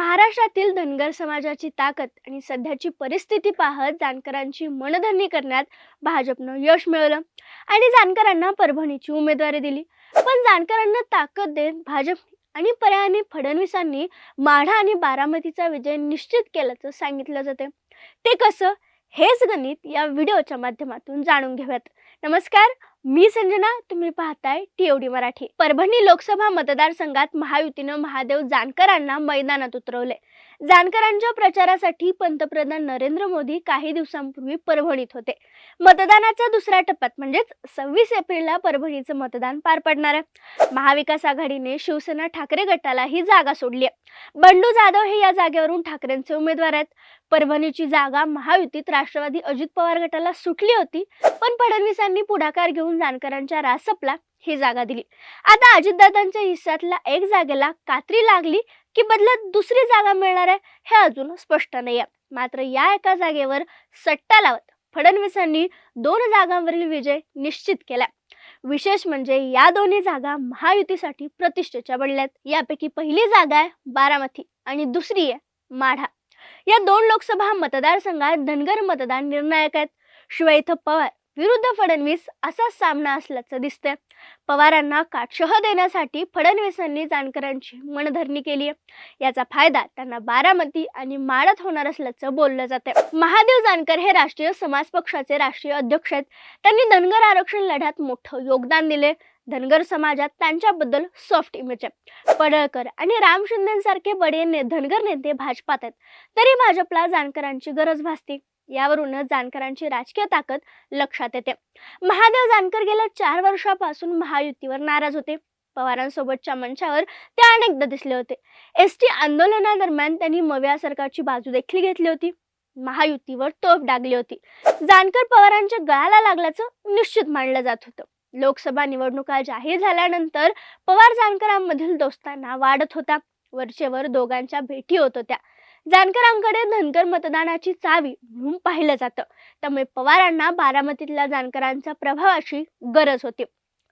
महाराष्ट्रातील धनगर समाजाची ताकद आणि सध्याची परिस्थिती पाहत जानकरांची मनधरणी करण्यात भाजपनं यश मिळवलं आणि जानकरांना परभणीची उमेदवारी दिली. पण जानकरांना ताकद देत भाजप आणि पर्यायाने फडणवीसांनी माढा आणि बारामतीचा विजय निश्चित केल्याचं सांगितलं जाते ते कसं? हेच गणित या व्हिडिओच्या माध्यमातून जाणून घेऊयात. नमस्कार मी संजना तुम्ही पाहताय टीओडी मराठी. परभणी लोकसभा मतदारसंघात महायुतीनं महादेव जानकरांना मैदानात उतरवले जानकरांच्या प्रचारासाठी पंतप्रधान नरेंद्र मोदी काही दिवसांपूर्वी परभणीत होते. मतदानाच्या दुसऱ्या टप्प्यात म्हणजेच सव्वीस एप्रिलला परभणीचं मतदान पार पडणार आहे. महाविकास आघाडीने शिवसेना ठाकरे गटाला ही जागा सोडली आहे. बंडू जाधव हे या जागेवरून ठाकरेंचे उमेदवार आहेत. परभणीची जागा महायुतीत राष्ट्रवादी अजित पवार गटाला सुटली होती पण फडणवीसांनी पुढाकार घेऊन जानकरांच्या रासपला ही जागा दिली. आता अजितदादांच्या हिस्सातल्या एक जागेला कात्री लागली की बदल्यात दुसरी जागा मिळणार आहे हे अजून स्पष्ट नाही आहे मात्र या एका जागेवर सट्टा लावत फडणवीसांनी दोन जागांवरील विजय निश्चित केला विशेष म्हणजे या दोन्ही जागा महायुतीसाठी प्रतिष्ठेच्या बनल्यात. यापैकी पहिली जागा आहे बारामती आणि दुसरी आहे माढा. या दोन लोकसभा मतदारसंघात धनगर मतदान निर्णायक आहेत. शिवाय इथं पवार विरुद्ध फडणवीस असा सामना असल्याचं दिसतंय. पवारांना काटशह देण्यासाठी फडणवीसांनी जानकरांची मनधरणी केली आहे. याचा फायदा त्यांना बारामती आणि माळत होणार असल्याचं बोललं जाते महादेव जानकर हे राष्ट्रीय समाज पक्षाचे राष्ट्रीय अध्यक्ष आहेत. त्यांनी धनगर आरक्षण लढ्यात मोठं योगदान दिले धनगर समाजात त्यांच्याबद्दल सॉफ्ट इमेज आहे. पडळकर आणि राम शिंदेसारखे बडे ने धनगर नेते भाजपात आहेत. तरी भाजपला जानकरांची गरज भासते. यावरूनच जानकरांची राजकीय ताकद लक्षात येते. महादेव जानकर गेल्या चार वर्षापासून महायुतीवर नाराज होते. पवारांसोबतच्या मंचावर ते अनेकदा दिसले होते. एस टी आंदोलनादरम्यान त्यांनी मव्या सरकारची बाजू देखील घेतली होती. महायुतीवर तोफ डागली होती. जानकर पवारांच्या गळाला लागल्याचं निश्चित मानलं जात होतं. लोकसभा निवडणुका जाहीर झाल्यानंतर पवार जानकरांमधील दोस्तांना वाढत होता. वरचेवर दोघांच्या भेटी होत होत्या. जानकरांकडे धनगर मतदानाची चावी म्हणून पाहिलं जातं. त्यामुळे पवारांना बारामतीतल्या जानकरांच्या प्रभावाची गरज होती.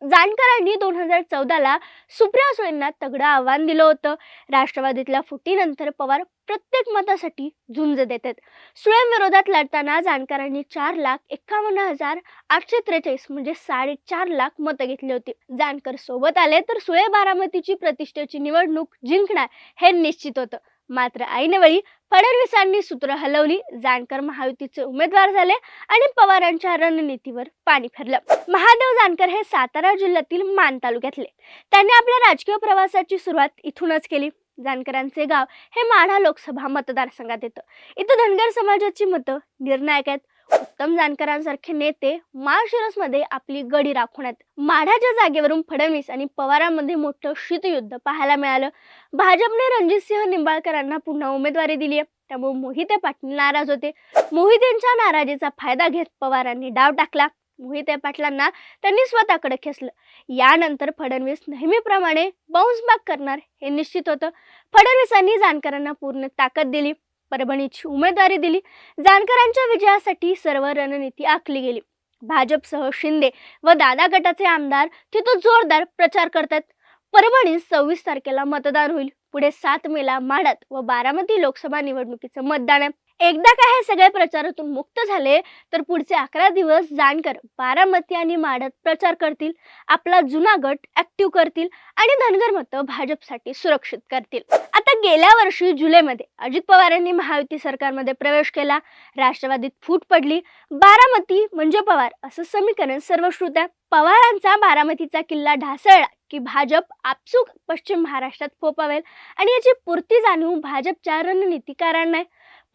जानकरांनी दोन हजार चौदाला सुप्रिया सुळेंना तगडं आव्हान दिलं होतं. राष्ट्रवादीतल्या फुटीनंतर पवार प्रत्येक मतासाठी झुंज देतात. सुळेंविरोधात लढताना जानकरांनी चार लाख एकावन्न हजार आठशे त्रेचाळीस म्हणजे साडेचार लाख मतं घेतली होती. जानकर सोबत आले तर सुळे बारामतीची प्रतिष्ठेची निवडणूक जिंकणार हे निश्चित होतं. मात्र ऐनवेळी फडणवीसांनी सूत्र हलवली. जानकर महायुतीचे उमेदवार झाले आणि पवारांच्या रणनीतीवर पाणी फिरलं. महादेव जानकर हे सातारा जिल्ह्यातील मान तालुक्यातले. त्यांनी आपल्या राजकीय प्रवासाची सुरुवात इथूनच केली. जानकरांचे गाव हे माढा लोकसभा मतदारसंघात येतं. इथं धनगर समाजाची मतं निर्णायक आहेत. उत्तम जानकरांसारखे नेते माळशिरसमध्ये आपली गडी राखण्यात माढाच्या जागेवरून फडणवीस आणि पवारांमध्ये मोठं शीतयुद्ध पाहायला मिळालं. भाजपने रणजितसिंह निंबाळकरांना पुन्हा उमेदवारी दिली आहे. त्यामुळे मोहिते पाटील नाराज होते. मोहितेंच्या नाराजीचा फायदा घेत पवारांनी डाव टाकला. मोहिते पाटलांना त्यांनी स्वतःकडे खेचलं. यानंतर फडणवीस नेहमीप्रमाणे बाउन्स बॅक करणार हे निश्चित होतं. फडणवीसांनी जानकरांना पूर्ण ताकद दिली. परभणीची उमेदवारी दिली. जानकरांच्या विजयासाठी सर्व रणनीती आखली गेली. भाजपसह शिंदे व दादा गटाचे आमदार तिथं जोरदार प्रचार करतात. परभणीत सव्वीस तारखेला मतदान होईल. पुढे सात मेला माढ्यात व बारामती लोकसभा निवडणुकीचं मतदान आहे. एकदा का हे सगळे प्रचारातून मुक्त झाले तर पुढचे अकरा दिवस जानकर बारामती आणि माढ्यात प्रचार करतील. आपला जुना गट ऍक्टिव्ह करतील आणि धनगर मतं भाजपसाठी सुरक्षित करतील. गेल्या वर्षी जुलैमध्ये अजित पवारांनी महायुती सरकारमध्ये प्रवेश केला. राष्ट्रवादीत फूट पडली. बारामती म्हणजे पवार असं समीकरण सर्व श्रोत्या पवारांचा बारामतीचा किल्ला ढासळला की भाजप आपसूक पश्चिम महाराष्ट्रात फोपावेल आणि याची पूर्ती जाणीव भाजपच्या रणनीतिकारांना आहे.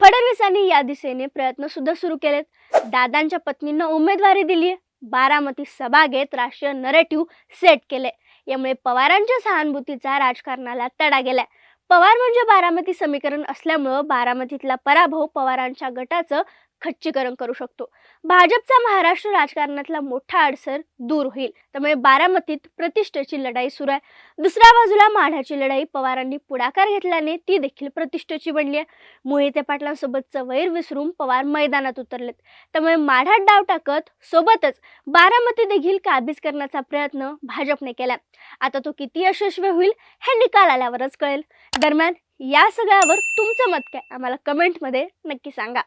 फडणवीसांनी या दिशेने प्रयत्न सुद्धा सुरू केलेत. दादांच्या पत्नींना उमेदवारी दिली बारामती सभागेत राष्ट्रीय नरेटिव्ह सेट केले यामुळे पवारांच्या सहानुभूतीचा राजकारणाला तडा गेलाय. पवार म्हणजे बारामती समीकरण असल्यामुळं बारामतीतला पराभव पवारांच्या गटाचं खच्चीकरण करू शकतो. भाजपचा महाराष्ट्र राजकारणातला मोठा अडसर दूर होईल. त्यामुळे बारामतीत प्रतिष्ठेची लढाई सुरू आहे. दुसऱ्या बाजूला माढ्याची लढाई पवारांनी पुढाकार घेतल्याने ती देखील प्रतिष्ठेची बनली आहे. मोहिते पाटलांसोबतचं वैर विसरून पवार मैदानात उतरलेत. त्यामुळे माढ्यात डाव टाकत सोबतच बारामती देखील काबीज करण्याचा प्रयत्न भाजपने केला आता तो किती यशस्वी होईल हे निकाल आल्यावरच कळेल. दरम्यान या सगळ्यावर तुमचं मत काय? आम्हाला कमेंटमध्ये नक्की सांगा.